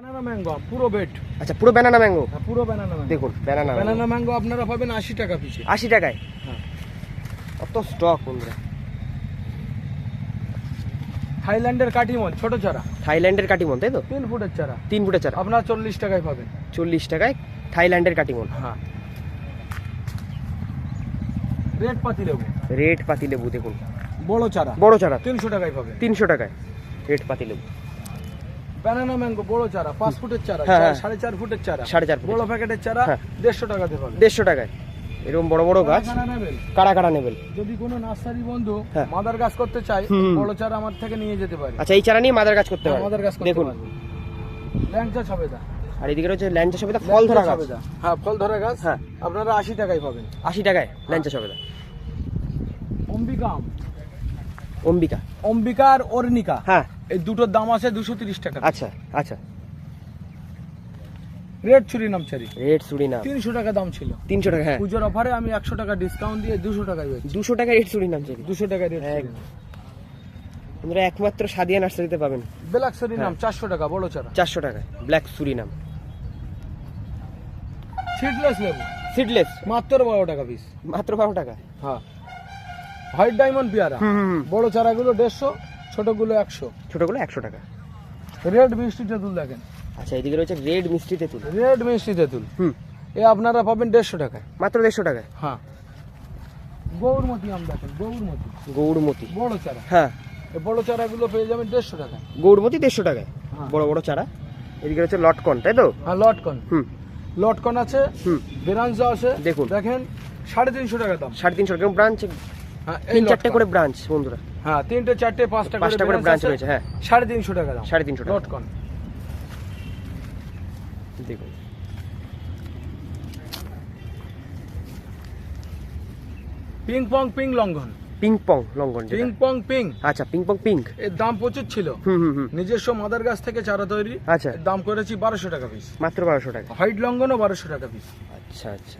Banana mango পুরো bed আচ্ছা পুরো ব্যানানা ম্যাঙ্গো পুরো ব্যানানা দেখুন ব্যানানা ব্যানানা ম্যাঙ্গো আপনারা পাবেন আশি টাকা পিছে আশি টাকায়? হ্যাঁ। কত স্টক বন্ধুরা। থাইল্যান্ডের কাটিমন ছোট চারা। থাইল্যান্ডের কাটিমন তাই তো? তিন ফুটের চারা। তিন ফুটের চারা। আপনার চল্লিশ টাকায় পাবেন। চল্লিশ টাকায় থাইল্যান্ডের কাটিমন হ্যাঁ। রেড পাতি লেবু। রেড পাতি লেবু দেখুন। বড় চারা। বড় চারা। তিনশো টাকায় পাবেন। তিনশো টাকায় রেড পাতি লেবু। ব্যানানা ম্যাঙ্গো বড় চারা পাঁচ ফুটের চারা হ্যাঁ, হ্যাঁ। সাড়ে চার ফুটের চারা। সাড়ে চার বড় প্যাকেটের চারা হ্যাঁ। দেড়শো টাকাতে পাবেন দেড়শো টাকায়। এরকম বড় বড় গাছ? কারা? কারা নেবেন? যদি কোনো নার্সারি বন্ধু। মাদার গাছ করতে চায় বড় চারা আমার থেকে নিয়ে যেতে পারে। আচ্ছা এই চারা নিয়ে মাদার গাছ করতে পারে মাদার গাছ দেখুন। ল্যাংচা সবেদা। আর এদিকে রয়েছে ল্যাংচা সবেদা ফল ধরা গাছ। হ্যাঁ ফল ধরা গাছ। হ্যাঁ। আপনারা আশি টাকায় পাবেন। আশি টাকায় ল্যাংচা সবেদা। অম্বিকা অম্বিকা। অম্বিকা আর অর্ণিকা। হ্যাঁ। এই দুটোর দাম আছে দুশো তিরিশ টাকা। আচ্ছা আচ্ছা। রেড ছুরি নাম চারি রেড সুড়ি নাম। তিনশো টাকা দাম ছিল। তিনশো টাকা হ্যাঁ। পুজোর অফারে আমি একশো টাকা ডিসকাউন্ট দিয়ে দুশো টাকায় দুশো টাকা রেড সুড়ি নাম চাই দুশো টাকা এক- আপনারা একমাত্র সাদিয়া নার্সারিতে পাবেন। বেলাক্সরি নাম হ্যাঁ। চারশো টাকা বড় চারা। চারশো টাকায় ব্ল্যাক সুরি নাম। সিডলেস লেবু। সিডলেস মাত্র বারো টাকা পিস মাত্র বারো টাকা। হ্যাঁ। হোয়াইট ডায়মন্ড পেয়ারা। বড় চারাগুলো দেড়শো। ছোটগুলো একশো। ছোটগুলো একশো টাকা। রেড মিষ্টি তেঁতুল দেখেন। আচ্ছা এদিকে রয়েছে রেড মিষ্টি তেঁতুল। রেড মিষ্টি তেঁতুল। হুম। এ আপনারা পাবেন দেড়শো টাকায়। মাত্র দেড়শো টাকায়? হ্যাঁ। গৌরমতি আম দেখেন গৌরমতি। গৌরমতি। বড় চারা। হ্যাঁ। এই বড় চারাগুলো পেয়ে যাবেন দেড়শো টাকায়। গৌরমতি দেড়শো টাকায়। হ্যাঁ। বড় বড় চারা। এদিকে রয়েছে লটকন তাই তো? হ্যাঁ লটকন। হুম। লটকন আছে হুম। বেরাঞ্জা আছে। দেখুন। দেখেন সাড়ে তিনশো টাকা দাম। সাড়ে তিনশো টাকা ব্রাঞ্চ? হ্যাঁ এই তিন চারটে করে ব্রাঞ্চ বন্ধুরা। হ্যাঁ তিনটে চারটে পাঁচটা পাঁচটা করে ব্রাঞ্চ রয়েছে হ্যাঁ। সাড়ে তিনশো টাকা দাম। সাড়ে তিনশো টাকা। লটকন দেখুন। পিং পং পিং লঙ্ঘন পিং পং লঙ্ঘন পিং পং পিং আচ্ছা পিং পং পিঙ্ক এর দাম প্রচুর ছিল। হুম হুম হুম। নিজস্ব মাদার গাছ থেকে চারা তৈরি। আচ্ছা। দাম করেছি বারোশো টাকা পিস মাত্র বারোশো টাকা। হোয়াইট লঙ্ঘনও বারোশো টাকা পিস আচ্ছা আচ্ছা।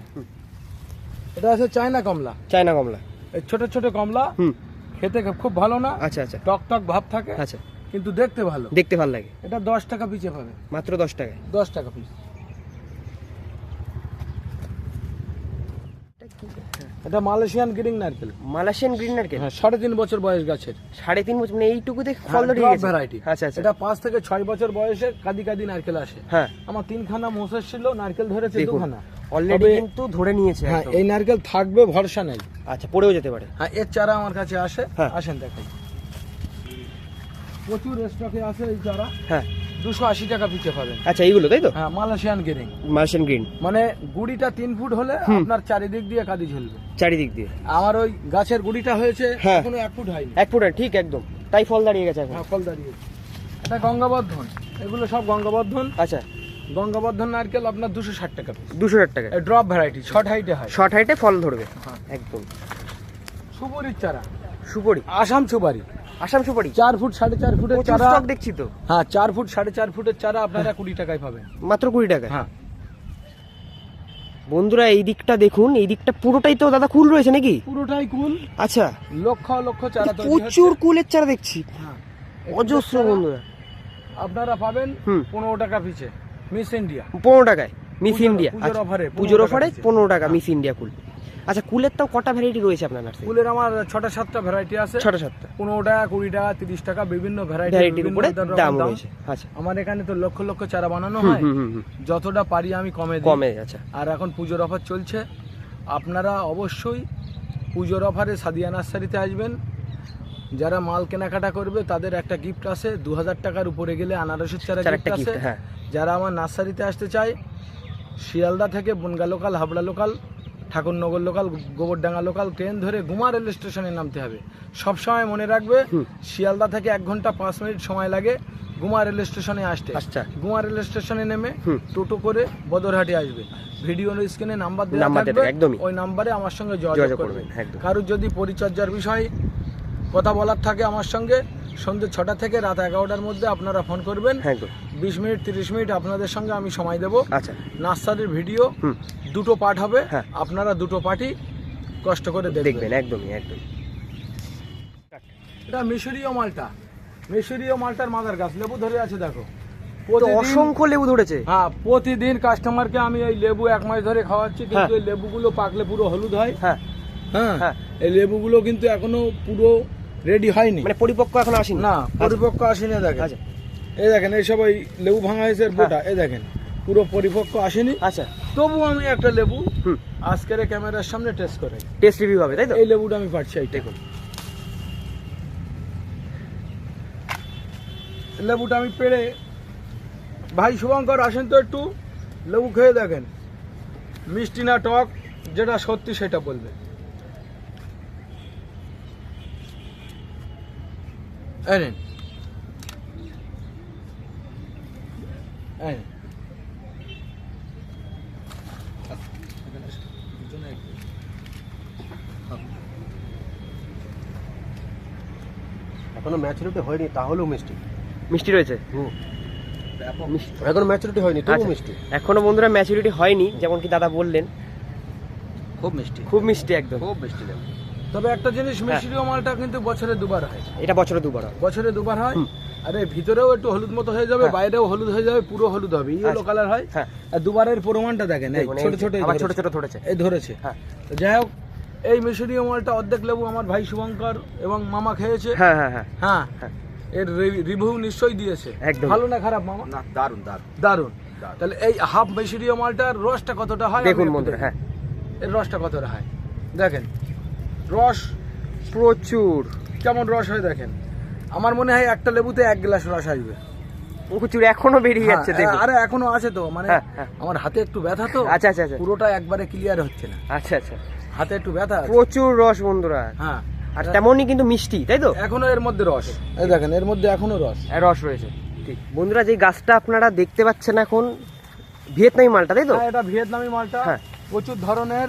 এটা আছে চায়না কমলা। চায়না কমলা। ছোট ছোট কমলা। হুম। খেতে খুব ভালো না। আচ্ছা আচ্ছা। টক টক ভাব থাকে আচ্ছা। কিন্তু দেখতে ভালো। দেখতে ভালো লাগে। এটা দশ টাকা পিছিয়ে পাবে। মাত্র দশ টাকায়। দশ টাকা পিস এটা মালয়েশিয়ান গ্রিন নারকেল। মালয়েশিয়ান গ্রিন নারকেল? হ্যাঁ সাড়ে তিন বছর বয়স গাছের সাড়ে তিন বছর মানে এইটুকুতে ফল ধরে গেছে ভ্যারাইটি আচ্ছা আচ্ছা। এটা পাঁচ থেকে ছয় বছর বয়সে কাদি কাদি নারকেল আসে। হ্যাঁ। আমার তিনখানা মোসেস ছিল নারকেল ধরেছে দুখানা অলরেডি কিন্তু ধরে নিয়েছে হ্যাঁ এই নারকেল থাকবে ভরসা নেই। আচ্ছা পড়েও যেতে পারে। হ্যাঁ এর চারা আমার কাছে আসে। হ্যাঁ। আসেন দেখাই। প্রচুর স্টকে আছে এই চারা। হ্যাঁ। দুশো আশি টাকা পিচে পাবেন। আচ্ছা এইগুলো তাই তো? হ্যাঁ মালয়েশিয়ান গেরিং মালয়েশিয়ান গ্রিন মানে গুড়িটা তিন ফুট হলে আপনার চারিদিক দিয়ে কাদি ঝুলবে। চারিদিক দিয়ে। আমার ওই গাছের গুড়িটা হয়েছে হ্যাঁ। এখনও এক ফুট হয়নি। এক ফুট ঠিক একদম। তাই ফল দাঁড়িয়ে গেছে এখন। হ্যাঁ ফল দাঁড়িয়ে এটা গঙ্গাবর্ধন। এগুলো সব গঙ্গাবর্ধন। আচ্ছা। গঙ্গাবর্ধন নারকেল আপনার দুশো ষাট টাকা দুশো ষাট টাকা। ড্রপ ভ্যারাইটি শর্ট হাইটে হয়। শর্ট হাইটে ফল ধরবে। হ্যাঁ। একদম। সুপুরির চারা। সুপরি। আসাম সুপারি। আসাম সুপারি চার ফুট সাড়ে চার ফুটের চারা স্টক দেখছি তো। হ্যাঁ চার ফুট সাড়ে চার ফুটের চারা আপনারা কুড়ি টাকায় পাবেন। মাত্র কুড়ি টাকা হ্যাঁ। বন্ধুরা এই দিকটা দেখুন এই দিকটা পুরোটাই তো দাদা কুল রয়েছে নাকি? পুরোটাই কুল। আচ্ছা। লক্ষ লক্ষ চারা প্রচুর কুলের চারা দেখছি। হ্যাঁ। অজস্র বন্ধুরা। আপনারা পাবেন। পনেরো টাকা পিছে মিস ইন্ডিয়া পনেরো টাকায়। মিস ইন্ডিয়া পুজোর আচ্ছা, অফারে, পুজোর অফারে পনেরো টাকা মিস ইন্ডিয়া কুল। আচ্ছা কুলের তাও কটা ভ্যারাইটি রয়েছে আপনার নার্সারি ফুলের আমার ছটা সাতটা ভ্যারাইটি আছে। ছটা সাতটা। পনেরো টাকা কুড়ি টাকা তিরিশ টাকা বিভিন্ন ভ্যারাইটি ভ্যারাইটির উপরে দাম রয়েছে। আচ্ছা। আমার এখানে তো লক্ষ লক্ষ চারা বানানো হয়। যতটা পারি আমি কমে দিই। কমে আচ্ছা। আর এখন পুজোর অফার চলছে। আপনারা অবশ্যই পুজোর অফারে সাদিয়া নার্সারিতে আসবেন। যারা মাল কেনাকাটা করবে তাদের একটা গিফট আছে। দু হাজার টাকার উপরে গেলে আনারসের চারা চার গিফট আছে। হ্যাঁ। যারা আমার নার্সারিতে আসতে চায় শিয়ালদা থেকে Bongaon local Habra local Thakurnagar local Gobardanga local train ধরে গুমা রেল স্টেশনে নামতে হবে। সব সময় মনে রাখবে শিয়ালদা থেকে এক ঘণ্টা পাঁচ মিনিট সময় লাগে গুমা রেল স্টেশনে আসতে। আচ্ছা। গুমা রেল স্টেশনে নেমে টোটো করে বদরহাটে আসবে। ভিডিও স্ক্রিনে নাম্বার দেওয়া থাকবে থাকবে, ওই নাম্বারে আমার সঙ্গে যোগাযোগ করবেন, কারোর যদি পরিচর্যার বিষয় কথা বলার থাকে আমার সঙ্গে সন্ধ্যে ছটা থেকে রাত এগারোটার মধ্যে আপনারা ফোন করবেন। হ্যাঁ বিশ মিনিট তিরিশ মিনিট আপনাদের সঙ্গে আমি সময় দেবো। আচ্ছা। নার্সারির ভিডিও দুটো পার্ট হবে। হ্যাঁ। আপনারা দুটো পার্টই কষ্ট করে দেখবেন। একদমই একদম এটা মিশরীয় মালটা। মিশরীয় মালটার মাদার গাছ লেবু ধরে আছে দেখো। অসংখ্য লেবু ধরেছে। হ্যাঁ প্রতিদিন কাস্টমারকে আমি এই লেবু এক মাস ধরে খাওয়াচ্ছি কিন্তু এই লেবুগুলো পাকলে পুরো হলুদ হয়। হ্যাঁ। হ্যাঁ হ্যাঁ। এই লেবুগুলো কিন্তু এখনও পুরো রেডি হয়নি। মানে পরিপক্ক এখন আসেনি? না পরিপক্ক আসেনি দেখেন। আচ্ছা। এই দেখেন এই সব ওই লেবু ভাঙা হয়েছে এর বোটা এই দেখেন পুরো পরিপক্ক আসেনি। আচ্ছা। তবু আমি একটা লেবু আজকের ক্যামেরার সামনে টেস্ট করে টেস্ট রিভিউ হবে তাই তো? এই লেবুটা আমি পাচ্ছি এই দেখুন। লেবুটা আমি পেড়ে ভাই শুভঙ্কর আসেন তো একটু। লেবু খেয়ে দেখেন। মিষ্টি না টক যেটা সত্যি সেটা বলবে। এই নিন। এখনও ম্যাচুরিটি হয়নি তাহলেও মিষ্টি। মিষ্টি রয়েছে? হুম। এখনও ম্যাচুরিটি হয়নি তবু আচ্ছা। মিষ্টি। এখনও বন্ধুরা ম্যাচুরিটি হয়নি যেমন কি দাদা বললেন। খুব মিষ্টি। খুব মিষ্টি একদম। খুব মিষ্টি তবে একটা জিনিস মিষ্টিও মালটা কিন্তু বছরে দুবার হয়। এটা বছরে দুবার হয়। বছরে দুবার হয়। আরে ভিতরেও একটু হলুদ মতো হয়ে যাবে হ্যাঁ। বাইরেও হলুদ হয়ে যাবে পুরো হলুদ হবে। ইয়েলো আচ্ছা। কালার হয়। হ্যাঁ। আর দুবারের প্রমাণটা দেখেন এই ছোট ছোট আবার ছোট ছোট ধরেছে। এই ধরেছে। হ্যাঁ। তো যাই হোক এই মিশরীয় মালটা অর্ধেক লেবু আমার ভাই শুভঙ্কর এবং মামা খেয়েছে। হ্যাঁ হ্যাঁ হ্যাঁ। হ্যাঁ। হ্যাঁ। এর রিভিউ নিশ্চয়ই দিয়েছে। একদম। ভালো না খারাপ মামা? না দারুণ দারুণ দারুণ দারুণ। তাহলে এই হাফ মিশরীয় মালটার রসটা কতটা হয়? দেখুন বন্ধুরা হ্যাঁ। এর রসটা কতটা হয়? দেখেন। রস প্রচুর। কেমন রস হয় দেখেন? আমার মনে হয় একটা লেবুতে এক গ্লাস রস আসবে। প্রচুর এখনও বেরিয়ে যাচ্ছে হ্যাঁ, দেখুন। আরে এখনও আছে তো মানে হ্যাঁ, হ্যাঁ। আমার হাতে একটু ব্যথা তো আচ্ছা আচ্ছা আচ্ছা। পুরোটা একবারে ক্লিয়ার হচ্ছে না। আচ্ছা আচ্ছা। হাতে একটু ব্যথা প্রচুর রস বন্ধুরা। হ্যাঁ। আর তেমনই কিন্তু মিষ্টি তাই তো? এখনও এর মধ্যে রস। এই দেখেন এর মধ্যে এখনও রস। রস রয়েছে। ঠিক। বন্ধুরা যে গাছটা আপনারা দেখতে পাচ্ছেন এখন ভিয়েতনামি মালটা তাই তো? এটা ভিয়েতনামি মালটা। প্রচুর ধরনের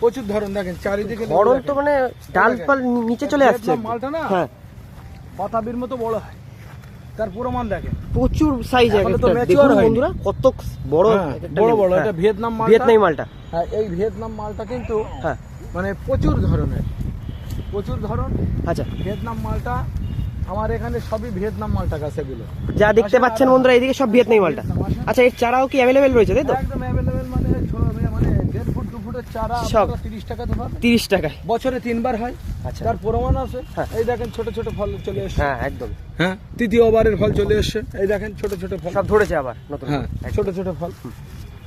প্রচুর ধরন দেখেন চারিদিকে ধরন তো মানে ডালপাল নিচে চলে আসছে মালটা না হ্যাঁ। মতো বড় হয় তার প্রমাণ দেখেন। প্রচুর সাইজ দেখুন বন্ধুরা কত বড় হ্যাঁ, বড় বড় হ্যাঁ। এটা ভিয়েতনাম মালটা। ভিয়েতনামি মালটা। হ্যাঁ এই ভিয়েতনাম মালটা কিন্তু হ্যাঁ। মানে প্রচুর ধরনের প্রচুর ধরন। আচ্ছা। ভিয়েতনাম মালটা আমার এখানে সবই ভিয়েতনাম মালটা গাছ এগুলো। যা দেখতে পাচ্ছেন বন্ধুরা এইদিকে সব ভিয়েতনামি মালটা। আচ্ছা এর চারাও কি অ্যাভেলেবেল রয়েছে তাই তো? একদম অ্যাভেলেবেল মানে ছো- মানে দেড় ফুট দু ফুটের চারা সব। তিরিশ পাবেন। তিরিশ টাকায়। বছরে তিনবার হয়। আচ্ছা। তার প্রমাণ আছে। হ্যাঁ। এই দেখেন ছোট ছোট ফল চলে এসছে। হ্যাঁ একদম। হ্যাঁ তৃতীয়বারের ফল চলে এসছে। এই দেখেন ছোট ছোট ফল। সব ধরেছে আবার নতুন। হ্যাঁ করে। ছোট ছোট ফল।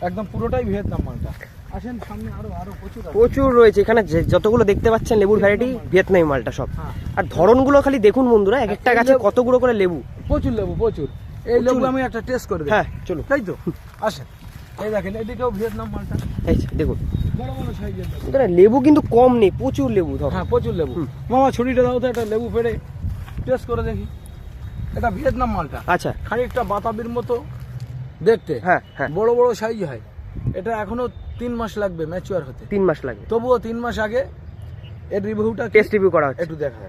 একদম পুরোটাই ভিয়েতনাম মালটা। আসেন সামনে আরও আরও প্রচুর প্রচুর রয়েছে। এখানে যতগুলো দেখতে পাচ্ছেন লেবুর ভ্যারাইটি ভিয়েতনামি মালটা সব। হ্যাঁ। আর ধরনগুলো খালি দেখুন বন্ধুরা এক একটা গাছে কতগুলো করে লেবু। প্রচুর লেবু প্রচুর। এই লেবু আমি একটা টেস্ট করে হ্যাঁ চলুন। তাই তো? আসেন। এই দেখেন এদিকেও ভিয়েতনাম মালটা। এই দেখুন। লেবু কিন্তু কম নেই প্রচুর লেবু ধর। হ্যাঁ প্রচুর লেবু। মামা ছুরিটা দাও তো একটা লেবু পেড়ে টেস্ট করে দেখি। এটা ভিয়েতনাম মালটা। আচ্ছা। খানিকটা বাতাবির মতো দেখতে। হ্যাঁ হ্যাঁ। বড় বড় সাইজ হয়। এটা এখনও তিন মাস লাগবে ম্যাচিওর হতে। তিন মাস লাগবে। তবুও তিন মাস আগে এর রিভিউটা টেস্ট রিভিউ করা একটু দেখা।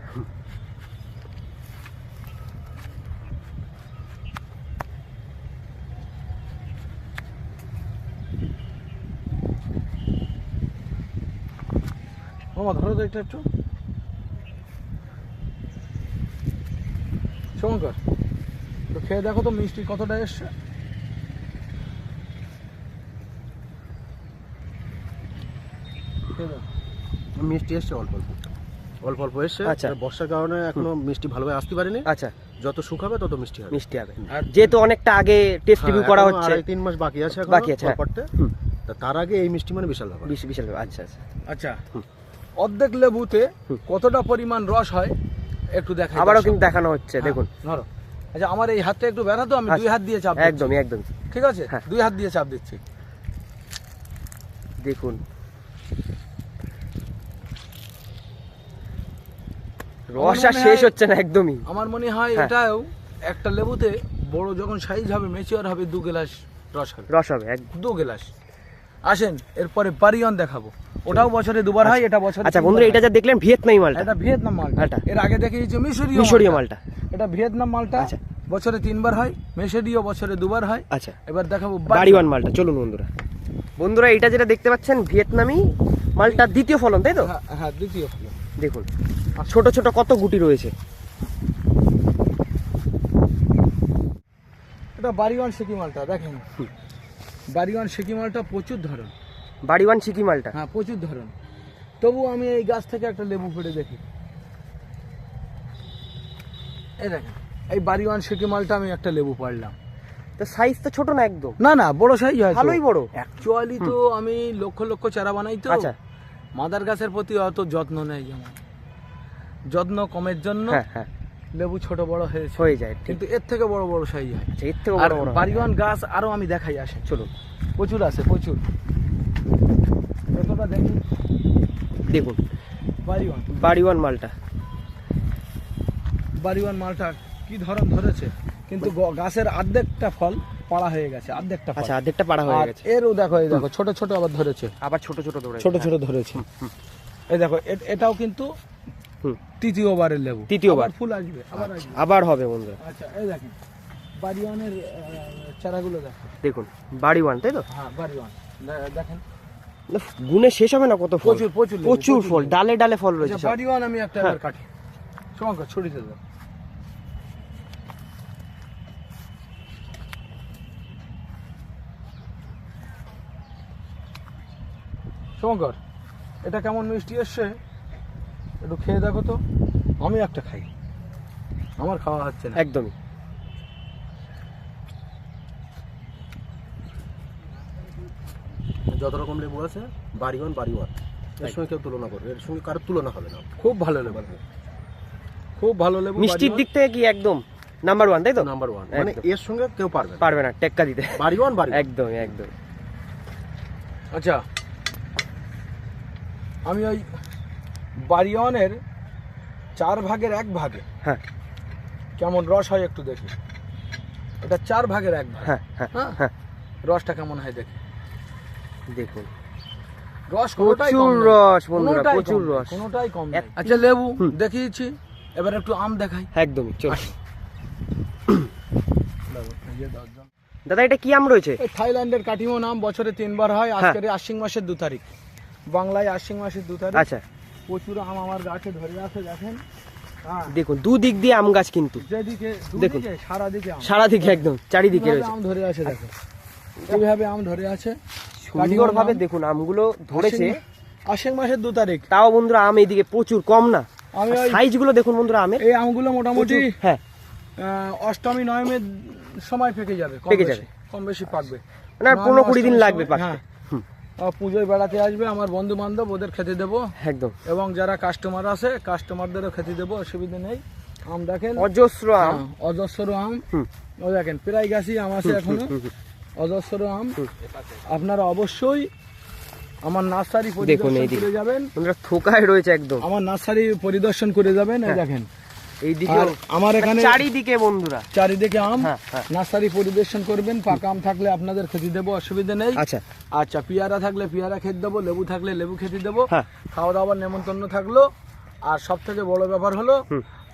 মামা ধরো তো এটা একটু। শঙ্কর তো খেয়ে দেখো তো মিষ্টি কতটা এসছে। মিষ্টি এসছে অল্প অল্প। অল্প অল্প এসছে। আচ্ছা। আর বর্ষার কারণে এখনও মিষ্টি ভালোভাবে আসতে পারেনি। আচ্ছা। যত শুকাবে তত মিষ্টি হবে। মিষ্টি হবে। আর যেহেতু অনেকটা আগে টেস্ট রিভিউ হ্যাঁ, করা হচ্ছে। তিন মাস বাকি আছে বাকি আছে, হ্যাঁ। পরপরতে। তার আগে এই মিষ্টি মানে বিশাল ব্যাপার। বিশ বিশাল আচ্ছা আচ্ছা। আচ্ছা। অর্ধেক লেবুতে কতটা পরিমাণ রস হয় একটু দেখা আবারও কিন্তু দেখানো হচ্ছে দেখুন। ধরো। আচ্ছা আমার এই হাতটা একটু ব্যথা তো আমি আচ্ছা। দুই হাত দিয়ে চাপ। একদমই একদম ঠিক আছে? হ্যাঁ। দুই হাত দিয়ে চাপ দিচ্ছি। দেখুন। রস আর শেষ হচ্ছে না একদমই। আমার মনে হয় হ্যাঁ। এটাও একটা লেবুতে বড় যখন সাইজ হবে মেচিওর হবে দু গ্লাস রস হবে। রস হবে এক দু গ্লাস। আসেন এরপরে পারিয়ন দেখাবো। ওটাও বছরে দুবার হয় এটা বছরে আচ্ছা বন্ধুরা এটা যা দেখলেন ভিয়েতনামি মালটা। এটা ভিয়েতনাম মালটা। এটা। এর আগে দেখিয়েছি মিশরীয় মিশরীয় মালটা। এটা ভিয়েতনাম মালটা আচ্ছা। বছরে তিনবার হয় মেশরীয় বছরে দুবার হয়। আচ্ছা। এবার দেখাবো বাড়িওয়ান মালটা চলুন বন্ধুরা। বন্ধুরা এটা যেটা দেখতে পাচ্ছেন ভিয়েতনামি মালটা দ্বিতীয় ফলন তাই তো? হ্যাঁ হ্যাঁ দ্বিতীয় ফল দেখুন ছোট ছোট কত গুটি রয়েছে। এটা বাড়িওয়ান সিকি মালটা দেখেন। বাড়িওয়ান সিকি মালটা প্রচুর ধরন বাড়িওয়ান চিকি মালটা? হ্যাঁ প্রচুর ধরন। তবু আমি এই গাছ থেকে একটা লেবু পেড়ে দেখি। এই দেখেন এই বাড়িওয়ান সিকি মালটা আমি একটা লেবু পারলাম তো সাইজ তো ছোট না একদম? না না বড় সাইজ হয় ভালোই বড়। অ্যাকচুয়ালি তো আমি লক্ষ লক্ষ চারা বানাই তো। আচ্ছা। মাদার গাছের প্রতি অত যত্ন নেই আমার। যত্ন কমের জন্য হ্যাঁ হ্যাঁ। লেবু ছোট বড় হয়েছে। হয়ে যায় কিন্তু এর থেকে বড় বড় সাইজ হয়। আচ্ছা এর থেকে বড় বড় বাড়িওয়ান গাছ আরও আমি দেখাই আসে চলুন। প্রচুর আছে প্রচুর। যতটা দেখি? দেখুন। বাড়িওয়ান। বাড়িওয়ান মালটা। বাড়িওয়ান মালটা কি ধরন ধরেছে? কিন্তু গাছের অর্ধেকটা ফল পাড়া হয়ে গেছে অর্ধেকটা আচ্ছা অর্ধেকটা পাড়া হয়ে গেছে। এরও দেখো এই দেখো ছোট ছোট আবার ধরেছে। আবার ছোট ছোট ধরে ছোট ছোট ধরেছে। এই দেখো এটাও কিন্তু তৃতীয়বারের লেবু। তৃতীয়বার। আবার ফুল আসবে আবার আসবে। আবার হবে বন্ধুরা। আচ্ছা এই দেখেন বাড়িওয়ানের চারাগুলো দেখো। দেখুন বাড়িওয়ান তাই তো? হ্যাঁ বাড়িওয়ান। দেখেন গুণে শেষ হবে না কত ফল? প্রচুর প্রচুর প্রচুর ফল ডালে ডালে ফল রয়েছে আচ্ছা। বাড়িওয়ান আমি একটা হ্যাঁ। এবার কাটি। শঙ্কর ছড়িতে দাও শঙ্কর এটা কেমন মিষ্টি এসছে? একটু খেয়ে দেখো তো। আমি একটা খাই। আমার খাওয়া হচ্ছে না। একদমই। যত রকম লেবু আছে বাড়িওয়ান বাড়িওয়ান এর সঙ্গে কেউ তুলনা করবে এর সঙ্গে কারোর তুলনা হবে না। খুব ভালো লেবু। খুব ভালো লেবু মিষ্টির দিক থেকে কি একদম নাম্বার ওয়ান তাই তো? নাম্বার ওয়ান মানে এর সঙ্গে কেউ পারবে পারবে না টেক্কা দিতে। বাড়িওয়ান বাড়িওয়ান একদম একদম। আচ্ছা আমি ওই বাড়িওয়ানের চার ভাগের এক ভাগে হ্যাঁ। কেমন রস হয় একটু দেখি। এটা চার ভাগের এক ভাগ। হ্যাঁ হ্যাঁ হ্যাঁ? হ্যাঁ। রসটা কেমন হয় দেখি। দেখুন। রস প্রচুর রস বন্ধুরা প্রচুর রস। কোনোটাই কম আচ্ছা লেবু দেখিয়েছি এবার একটু আম দেখাই। একদমই চল। দাদা এটা কি আম রয়েছে? থাইল্যান্ডের কাটিমো নাম বছরে তিনবার হয় হ্যাঁ। আজকের আশ্বিন মাসের দু তারিখ। বাংলায় আশ্বিন মাসের দু তারিখ। আচ্ছা। প্রচুর আম আমার গাছে ধরে আছে দেখেন। হ্যাঁ। দেখুন দুদিক দিয়ে আম গাছ কিন্তু। যেদিকে দেখুন। দুদিকে সারা দিকে সারা দিকে একদম চারিদিকে আম ধরে আছে দেখো এইভাবে আম ধরে আছে। সুন্দর ভাবে আম। দেখুন আমগুলো ধরেছে। আশ্বিন- মাসের দু তারিখ। তাও বন্ধুরা আম এইদিকে প্রচুর কম না। আমি সাইজগুলো দেখুন বন্ধুরা আমের। এই আমগুলো মোটামুটি হ্যাঁ। অষ্টমী নয়মের সময় পেকে যাবে পেকে যাবে। কম বেশি পাকবে। মানে পনেরো কুড়ি দিন লাগবে পাকতে। হ্যাঁ। পুজোয় বেড়াতে আসবে আমার বন্ধু বান্ধব ওদের খেতে দেবো। একদম। এবং যারা কাস্টমার আছে কাস্টমারদেরও খেতে দেবো অসুবিধা নেই। আম দেখেন। অজস্র আম। হ্যাঁ, অজস্র আম। ও দেখেন প্রায় গাছই আম আছে এখনও। অজস্র আম আপনারা অবশ্যই আমার নার্সারি এইদিকে। করে যাবেন। থোকায় রয়েছে একদম। আমার নার্সারি পরিদর্শন করে যাবেন হ্যাঁ। দেখেন। এইদিকে আমার এখানে চারিদিকে বন্ধুরা। চারিদিকে আম। হ্যাঁ, হ্যাঁ। নার্সারি পরিদর্শন করবেন পাকা আম থাকলে আপনাদের খেতে দেবো অসুবিধা নেই। আচ্ছা। আচ্ছা পেয়ারা থাকলে পেয়ারা খেতে দেবো লেবু থাকলে লেবু খেতে দেবো। খাওয়া দাওয়ার নেমন্তন্ন থাকল। আর সব থেকে বড় ব্যাপার হলো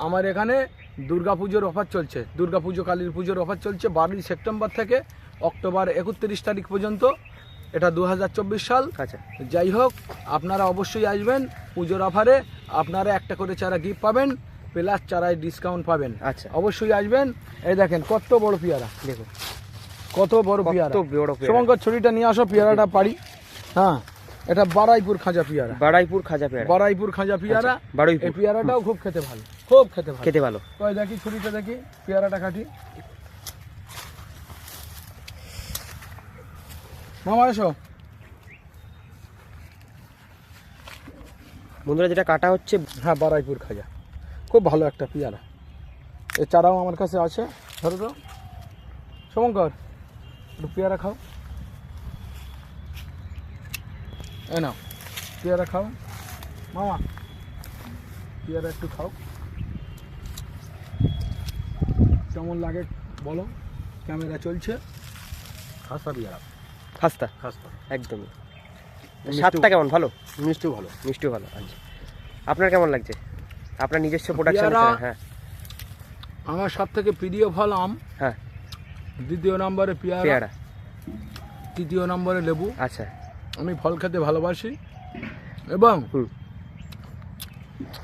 আমার এখানে দুর্গাপুজোর অফার চলছে। দুর্গাপুজো কালীর পুজোর অফার চলছে বারোই সেপ্টেম্বর থেকে অক্টোবর একত্রিশ তারিখ পর্যন্ত। এটা দু হাজার চব্বিশ সাল। আচ্ছা। যাই হোক আপনারা অবশ্যই আসবেন পুজোর অফারে। আপনারা একটা করে চারা গিফট পাবেন প্লাস চারায় ডিসকাউন্ট পাবেন। আচ্ছা। অবশ্যই আসবেন। এই দেখেন কত বড় পেয়ারা। দেখুন। কত বড় পেয়ারা। শুভঙ্কর ছড়িটা নিয়ে আসো পেয়ারাটা পারি। হ্যাঁ এটা বারাইপুর খাজা পেয়ারা। বারাইপুর খাজা পেয়ারা। বারাইপুর খাজা পেয়ারা। আচ্ছা, বারুইপুর। এই পেয়ারাটাও খুব খেতে ভালো। খুব খেতে ভালো। খেতে ভালো। কই দেখি ছুরিটা দেখি পেয়ারাটা কাটি। মামা এসো। বন্ধুরা যেটা কাটা হচ্ছে হ্যাঁ বারাইপুর খাজা। খুব ভালো একটা পেয়ারা। এ চারাও আমার কাছে আছে। ধরো তো। শুভঙ্কর একটু পেয়ারা খাও। এ নাও পেয়ারা খাও। মামা পেয়ারা একটু খাও। কেমন লাগে বলো? ক্যামেরা চলছে। খাসা বিয়ারা খাস্তা? খাস্তা। একদমই। স্বাদটা কেমন? ভালো? মিষ্টিও ভালো। মিষ্টিও ভালো আচ্ছা। আপনার কেমন লাগছে? আপনার নিজস্ব প্রোডাকশন হ্যাঁ। আমার সব থেকে প্রিয় ফল আম। হ্যাঁ। দ্বিতীয় নম্বরে পেয়ারা। পেয়ারা। তৃতীয় নম্বরে লেবু। আচ্ছা। আমি ফল খেতে ভালোবাসি। এবং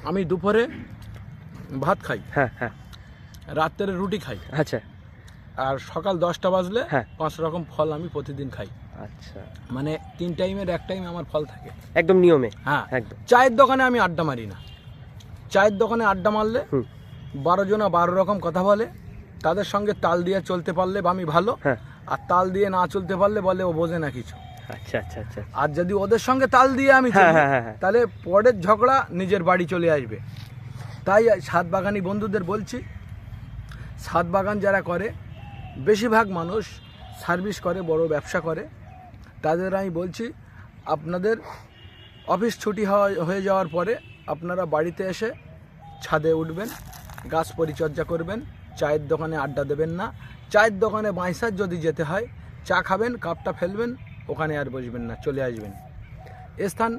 আমি দুপুরে ভাত খাই। হ্যাঁ হ্যাঁ। রাত্রে রুটি খাই। আচ্ছা। আর সকাল দশটা বাজলে হ্যাঁ। পাঁচ রকম ফল আমি প্রতিদিন খাই। আচ্ছা। মানে তিন টাইমের এক টাইমে আমার ফল থাকে। একদম নিয়মে? হ্যাঁ। একদম। চায়ের দোকানে আমি আড্ডা মারি না। চায়ের দোকানে আড্ডা মারলে বারো জনা বারো রকম কথা বলে তাদের সঙ্গে তাল দিয়ে চলতে পারলে বা আমি ভালো হ্যাঁ। আর তাল দিয়ে না চলতে পারলে বলে ও বোঝে না কিছু। আচ্ছা আচ্ছা আচ্ছা। আর যদি ওদের সঙ্গে তাল দিয়ে আমি হ্যাঁ, হ্যাঁ। তাহলে পরের ঝগড়া নিজের বাড়ি চলে আসবে। তাই সাত বাগানি বন্ধুদের বলছি সাত বাগান যারা করে বেশিরভাগ মানুষ সার্ভিস করে বড় ব্যবসা করে। তাদের আমি বলছি আপনাদের অফিস ছুটি হওয়া হয়ে যাওয়ার পরে আপনারা বাড়িতে এসে ছাদে উঠবেন গাছ পরিচর্যা করবেন চায়ের দোকানে আড্ডা দেবেন না। চায়ের দোকানে বাইসার যদি যেতে হয় চা খাবেন কাপটা ফেলবেন ওখানে আর বসবেন না চলে আসবেন। স্থান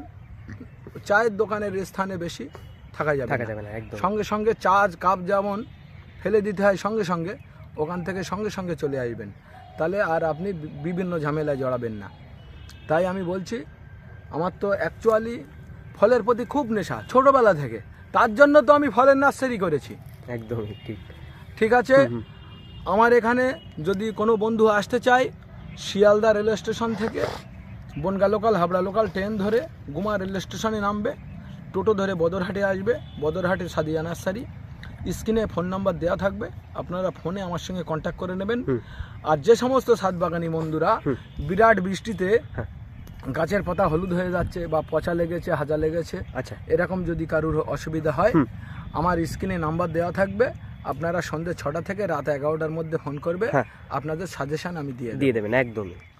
চায়ের দোকানের স্থানে বেশি থাকা যাবে থাকা যাবে না একদম। সঙ্গে সঙ্গে চা কাপ যেমন ফেলে দিতে হয় সঙ্গে সঙ্গে ওখান থেকে সঙ্গে সঙ্গে চলে আসবেন। তাহলে আর আপনি বিভিন্ন ঝামেলায় জড়াবেন না। তাই আমি বলছি আমার তো অ্যাকচুয়ালি ফলের প্রতি খুব নেশা ছোটবেলা থেকে। তার জন্য তো আমি ফলের নার্সারি করেছি। একদমই ঠিক। ঠিক আছে? আমার এখানে যদি কোনো বন্ধু আসতে চায় শিয়ালদা রেল স্টেশন থেকে Bongaon local Habra local train ধরে গুমা রেল স্টেশনে নামবে টোটো ধরে বদরহাটে আসবে বদরহাটের সাদিয়া নার্সারি স্ক্রিনে ফোন নাম্বার দেওয়া থাকবে আপনারা ফোনে আমার সঙ্গে কন্ট্যাক্ট করে নেবেন। আর যে সমস্ত সাতবাগানি বন্ধুরা বিরাট বৃষ্টিতে হ্যাঁ। গাছের পাতা হলুদ হয়ে যাচ্ছে বা পচা লেগেছে হাজা লেগেছে। আচ্ছা। এরকম যদি কারুর অসুবিধা হয় আমার স্ক্রিনে নাম্বার দেওয়া থাকবে। আপনারা সন্ধ্যে ছটা থেকে রাত এগারোটার মধ্যে ফোন করবে। হ্যাঁ। আপনাদের সাজেশন আমি দিয়ে দিয়ে দেবেন একদমই।